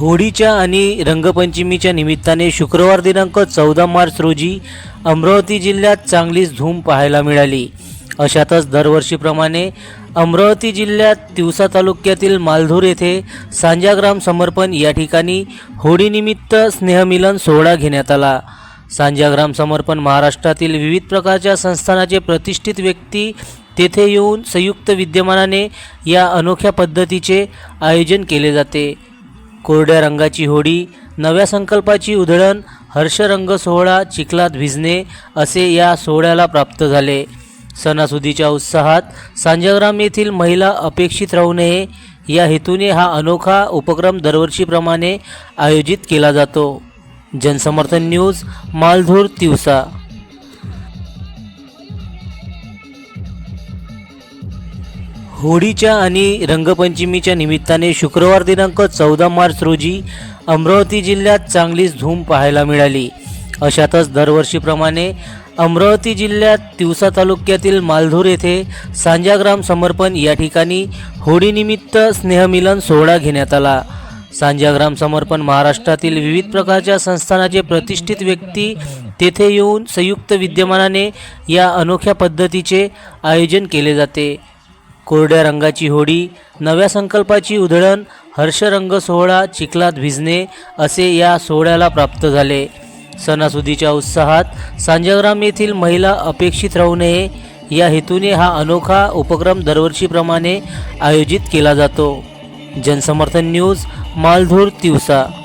होळीच्या आणि रंगपंचमीच्या निमित्ताने शुक्रवार दिनांक चौदा मार्च रोजी अमरावती जिल्ह्यात चांगलीच धूम पाहायला मिळाली. अशातच दरवर्षीप्रमाणे अमरावती जिल्ह्यात तिवसा तालुक्यातील मालधूर येथे सांजाग्राम समर्पण या ठिकाणी होळीनिमित्त स्नेहमिलन सोहळा घेण्यात आला. सांजाग्राम समर्पण महाराष्ट्रातील विविध प्रकारच्या संस्थानाचे प्रतिष्ठित व्यक्ती तेथे येऊन संयुक्त विद्यमानाने या अनोख्या पद्धतीचे आयोजन केले जाते. कोरड्या रंगाची होडी नव्या संकल्पाची उधळण हर्षरंग सोहळा चिखलात भिजणे असे या सोहळ्याला प्राप्त झाले. सणासुदीच्या उत्साहात सांजग्राम येथील महिला अपेक्षित राहू नये या हेतूने हा अनोखा उपक्रम दरवर्षीप्रमाणे आयोजित केला जातो. जनसमर्थन न्यूज मालधूर तिवसा. होळीच्या आणि रंगपंचमीच्या निमित्ताने शुक्रवार दिनांक चौदा मार्च रोजी अमरावती जिल्ह्यात चांगलीच धूम पाहायला मिळाली. अशातच दरवर्षीप्रमाणे अमरावती जिल्ह्यात तिवसा तालुक्यातील मालधूर येथे सांजाग्राम समर्पण या ठिकाणी होळीनिमित्त स्नेहमिलन सोहळा घेण्यात आला. सांजाग्राम समर्पण महाराष्ट्रातील विविध प्रकारच्या संस्थानाचे प्रतिष्ठित व्यक्ती तेथे येऊन संयुक्त विद्यमानाने या अनोख्या पद्धतीचे आयोजन केले जाते. कोरड्या रंगाची होडी नव्या संकल्पाची उधळण हर्षरंग सोहळा चिखलात भिजणे असे या सोहळ्याला प्राप्त झाले. सणासुदीच्या उत्साहात सांजग्राम येथील महिला अपेक्षित राहू नये या हेतूने हा अनोखा उपक्रम दरवर्षीप्रमाणे आयोजित केला जातो. जनसमर्थन न्यूज मालधूर तिवसा.